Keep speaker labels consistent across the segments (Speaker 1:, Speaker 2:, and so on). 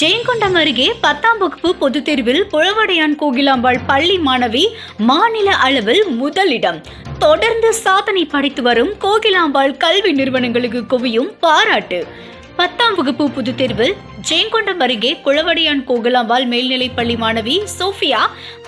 Speaker 1: ஜெயங்கொண்டம் அருகே பத்தாம் வகுப்பு பொதுத் தேர்வில் புழவடையான் கோகிலாம்பாள் பள்ளி மாணவி மாநில அளவில் முதலிடம். தொடர்ந்து சாதனை படைத்து வரும் கோகிலாம்பாள் கல்வி நிறுவனங்களுக்கு குவியும் பாராட்டு. பத்தாம் வகுப்பு பொதுத் தேர்வில் ஜெயங்கொண்டம் அருகே குளவடியான் கோகிலாம்பாள் மேல்நிலைப் பள்ளி மாணவி சோஃபியா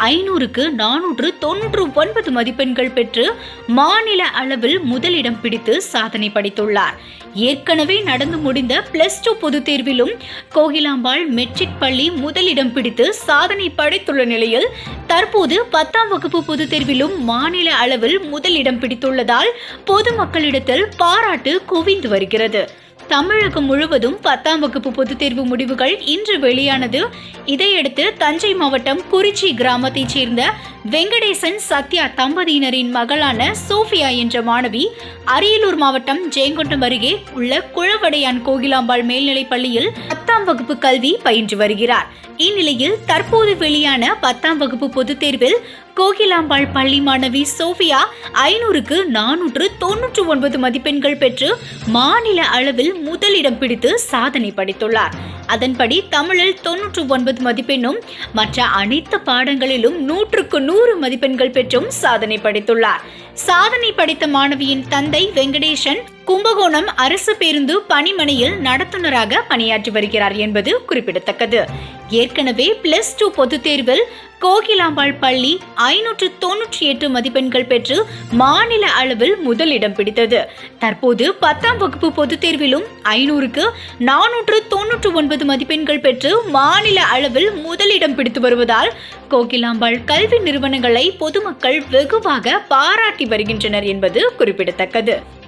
Speaker 1: ஐநூறுக்கு நானூற்று தொன்று ஒன்பது மதிப்பெண்கள் பெற்று மாநில அளவில் முதலிடம் பிடித்து சாதனை படைத்துள்ளார். ஏற்கனவே நடந்து முடிந்த பிளஸ் டூ பொதுத் தேர்விலும் கோகிலாம்பாள் மெட்ரிக் பள்ளி முதலிடம் பிடித்து சாதனை படைத்துள்ள நிலையில் தற்போது பத்தாம் வகுப்பு பொதுத் தேர்விலும் மாநில அளவில் முதலிடம் பிடித்துள்ளதால் பொதுமக்களிடத்தில் பாராட்டு குவிந்து வருகிறது. தமிழகம் முழுவதும் பத்தாம் வகுப்பு பொதுத் தேர்வு முடிவுகள் இன்று வெளியானது. இதையடுத்து தஞ்சை மாவட்டம் குறிச்சி கிராமத்தைச் சேர்ந்த வெங்கடேசன் சத்யா தம்பதியினரின் மகளான சோஃபியா என்ற மாணவி அரியலூர் மாவட்டம் ஜெயங்கொண்டம் அருகே உள்ள குழவடையான் கோகிலாம்பாள் மேல்நிலைப் பள்ளியில் பத்தாம் வகுப்பு கல்வி பயின்று வருகிறார். இந்நிலையில் தற்போது வெளியான பத்தாம் வகுப்பு பொதுத் தேர்வில் கோகிலாம்பாள் பள்ளி மாணவி சோஃபியா ஐநூறுக்கு நானூற்று தொன்னூற்று ஒன்பது மதிப்பெண்கள் பெற்று மாநில அளவில் முதலிடம் பிடித்து சாதனை படைத்துள்ளார். அதன்படி தமிழில் தொன்னூற்று ஒன்பது மதிப்பெண்ணும் மற்ற அனைத்து பாடங்களிலும் நூற்றுக்கு நூறு மதிப்பெண்கள் பெற்றும் சாதனை படைத்துள்ளார். சாதனை படைத்த மாணவியின் தந்தை வெங்கடேசன் கும்பகோணம் அரசு பேருந்து பணிமனையில் நடத்துனராக பணியாற்றி வருகிறார் என்பது குறிப்பிடத்தக்கது. ஏற்கனவே பிளஸ் டூ பொதுத் தேர்வில் கோகிலாம்பாள் பள்ளி ஐநூற்று தொன்னூற்றி எட்டு மதிப்பெண்கள் பெற்று மாநில அளவில் முதலிடம் பிடித்தது. தற்போது பத்தாம் வகுப்பு பொதுத் தேர்விலும் ஐநூறுக்கு நானூற்று தொன்னூற்று ஒன்பது மதிப்பெண்கள் பெற்று மாநில அளவில் முதலிடம் பிடித்து வருவதால் கோகிலாம்பாள் கல்வி நிறுவனங்களை பொதுமக்கள் வெகுவாக பாராட்டி வருகின்றனர் என்பது குறிப்பிடத்தக்கது.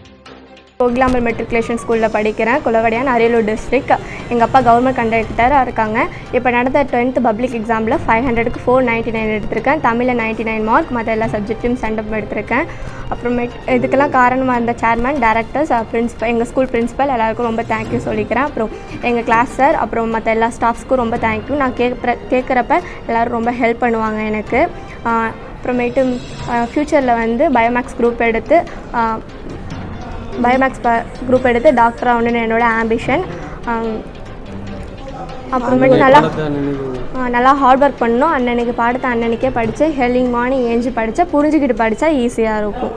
Speaker 2: கோகிலாம்பல் மெட்ரிகுலேஷன் ஸ்கூலில் படிக்கிறேன். குலவடியான் அரியலூர் டிஸ்ட்ரிக் எங்கள் அப்பா கவர்மெண்ட் கண்டக்டராக இருக்காங்க. இப்போ நடந்த டுவெல்த் பப்ளிக் எக்ஸாமில் ஃபைவ் ஹண்ட்ரடுக்கு ஃபோர் நைன்ட்டி நைன் எடுத்திருக்கேன். தமிழில் நைன்ட்டி நைன் மார்க் மற்ற எல்லா சப்ஜெக்ட்லையும் சென்டப் எடுத்திருக்கேன். அப்புறமேட் இதுக்கெல்லாம் காரணமாக இருந்த சேர்மன் டேரக்டர்ஸ் பிரின்ஸ்பல் எங்கள் ஸ்கூல் பிரின்ஸ்பல் எல்லாருக்கும் ரொம்ப தேங்க்யூ சொல்லிக்கிறேன். அப்புறம் எங்கள் கிளாஸ் சார் அப்புறம் மற்ற எல்லா ஸ்டாஃப்ஸ்க்கும் ரொம்ப தேங்க்யூ நான் கேட்குற கேட்குறப்ப எல்லோரும் ரொம்ப ஹெல்ப் பண்ணுவாங்க எனக்கு. அப்புறமேட்டு ஃப்யூச்சரில் வந்து பயோமேக்ஸ் குரூப் எடுத்து பயோமேக்ஸ் குரூப் எடுத்து டாக்டர் ஆகணும்னு என்னோட ஆம்பிஷன் அப்புறமேட்டு நல்லா நல்லா ஹார்ட் ஒர்க் பண்ணணும். அன்னன்னைக்கு பாடத்தை அன்னன்னைக்கே படித்து ஹெர்லிங் மார்னிங் ஏஞ்சி படித்தா புரிஞ்சுக்கிட்டு படித்தா ஈஸியாக இருக்கும்.